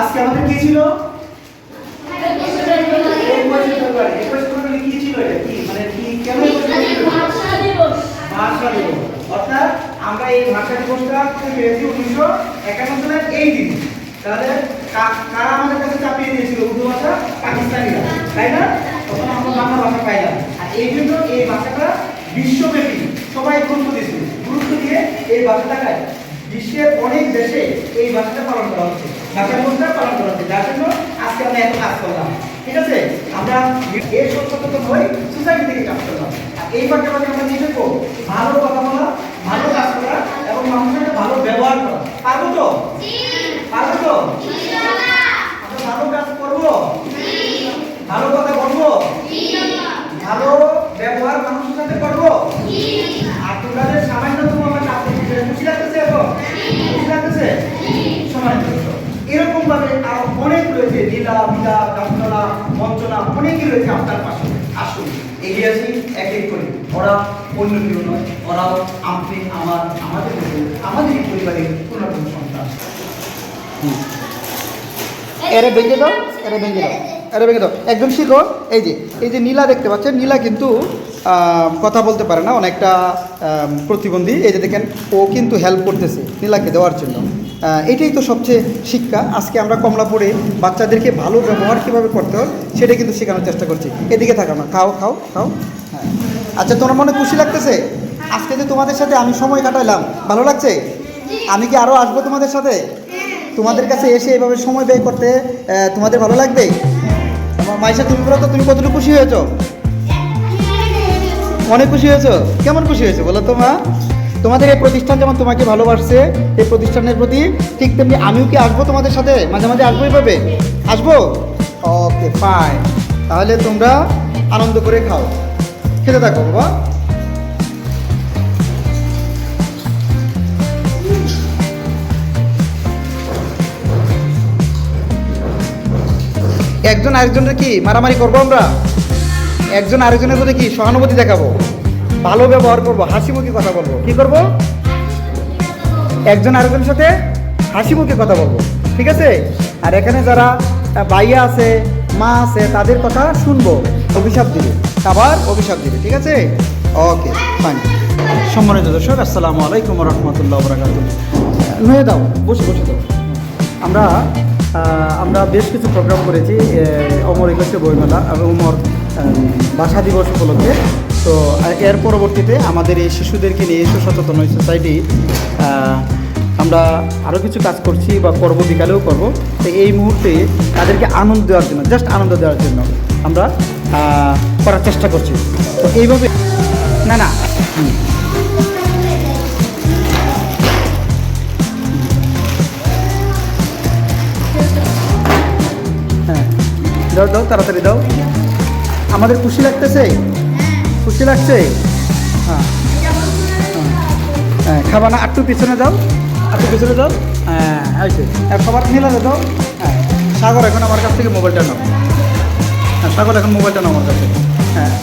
আজকে আমাদের কি ছিল? একুশে ফেব্রুয়ারি। একুশে ফেব্রুয়ারি কি ছিল এটা? কি? মানে কি কেন ভাষা দিবস। অর্থাৎ আমরা এই ভাষা দিবসটা করতে উনিশশো একান্ন সালের এই দিন। তাহলে কারা আমাদের কাছে চাপিয়ে দিয়েছিল? উর্দু ভাষা? পাকিস্তানিরা। তাই না? তখন আমরা বাংলা ভাষা পাইলাম। আর এই জন্য এই ভাষাটা বিশ্বব্যাপী সবাই গুরুত্ব দিয়েছে গুরুত্ব দিয়ে এই ভাষাটাকে বিশ্বের অনেক দেশে এই ভাষাটা পালন করা হচ্ছে। ভাষা দিবসটা পালন করা হচ্ছে। যার জন্য আজকে আমরা এত কাজ করলাম। ঠিক আছে? আমরা এই সচেতন হয়ে সোসাইটি থেকে কাজ করলাম। আর এই পাশাপাশি আমরা কি করব ভালো কথা বলা ভালো কাজ করা এবং মানুষের সাথে ভালো ব্যবহার করা। পারব তো? পারব তো? আমরা ভালো কাজ করব? ভালো কথা বলব? ভালো ব্যবহার মানুষের সাথে করব? আরও অনেক রয়েছে। লীলা বিলা কামতলা মঞ্চনা অনেকই রয়েছে আপনার পাশে। আসুন এগিয়ে আসি এক এক করে। ওরা অন্য কেউ নয় ওরাও আপনি আমার আমাদের আমাদের এই পরিবারের পুনর্তম সন্তান। এরে ভেঙে দাও এরে ভেঙে দাও এরে ভেঙে দাও। একদম শিখো এই যে এই যে নীলা দেখতে পাচ্ছেন নীলা কিন্তু কথা বলতে পারে না অনেকটা প্রতিবন্ধী। এই যে দেখেন ও কিন্তু হেল্প করতেছে নীলাকে দেওয়ার জন্য। এটাই তো সবচেয়ে শিক্ষা। আজকে আমরা কমলা কমলাপুরে বাচ্চাদেরকে ভালো ব্যবহার কীভাবে করতে হয় সেটা কিন্তু শেখানোর চেষ্টা করছি। এদিকে থাকা না খাও খাও খাও। হ্যাঁ। আচ্ছা তোমার মনে খুশি লাগতেছে? আজকে যে তোমাদের সাথে আমি সময় কাটাইলাম ভালো লাগছে? আমি কি আরও আসব তোমাদের সাথে? তোমাদের কাছে এসে এভাবে সময় ব্যয় করতে তোমাদের ভালো লাগবে? মাইশা তুমি বলো তো, তুমি কতটুকু খুশি হয়েছো? অনেক খুশি হয়েছো? কেমন খুশি হয়েছো বলো তো তোমাদের এই প্রতিষ্ঠান যেমন তোমাকে ভালোবাসছে, এই প্রতিষ্ঠানের প্রতি ঠিক তেমনি আমিও কি আসব তোমাদের সাথে? মাঝে মাঝে আসব এভাবে আসব? ওকে ফাইন তাহলে তোমরা আনন্দ করে খাও। খেতে থাকো, বাবা। একজন আরেকজনের কি মারামারি করব আমরা? একজন আরেকজনের প্রতি কি সহানুভূতি দেখাবো? ভালো ব্যবহার করব হাসি মুখে কথা বলব। কি করব? একজন আরেকজনের সাথে হাসি মুখে কথা বলব, ঠিক আছে? আর এখানে যারা ভাইয়া আছে, মা আছে, তাদের কথা শুনব, অভিশাপ দিবে, আবার অভিশাপ দিবে, ঠিক আছে? ওকে ফাইন সম্মানিত দর্শক, আসসালামু আলাইকুম রহমতুল্লাহ বরাকাত নয়ে দাও বসে বসে দাও আমরা আমরা বেশ কিছু প্রোগ্রাম করেছি অমর একুশে বইমেলা, এবং অমর ভাষা দিবস উপলক্ষে। তো এর পরবর্তীতে আমাদের এই শিশুদেরকে নিয়ে শিশু সচেতন সোসাইটি আমরা আরও কিছু কাজ করছি বা করব, বিকালেও করব। তো এই মুহূর্তে তাদেরকে আনন্দ দেওয়ার জন্য জাস্ট আনন্দ দেওয়ার জন্য আমরা করার চেষ্টা করছি। তো এইভাবে না না। হ্যাঁ। দাও দাও, তাড়াতাড়ি দাও। আমাদের খুশি লাগতেছে? খুশি লাগছে? হ্যাঁ। হ্যাঁ। হ্যাঁ না আটটু পিছনে যাও। আটটু পিছনে যাও। হ্যাঁ খাবার মিলাতে দাও হ্যাঁ সাগর এখন আমার কাছ থেকে মোবাইলটা নাও। হ্যাঁ সাগর এখন মোবাইলটা নাও আমার কাছে। হ্যাঁ।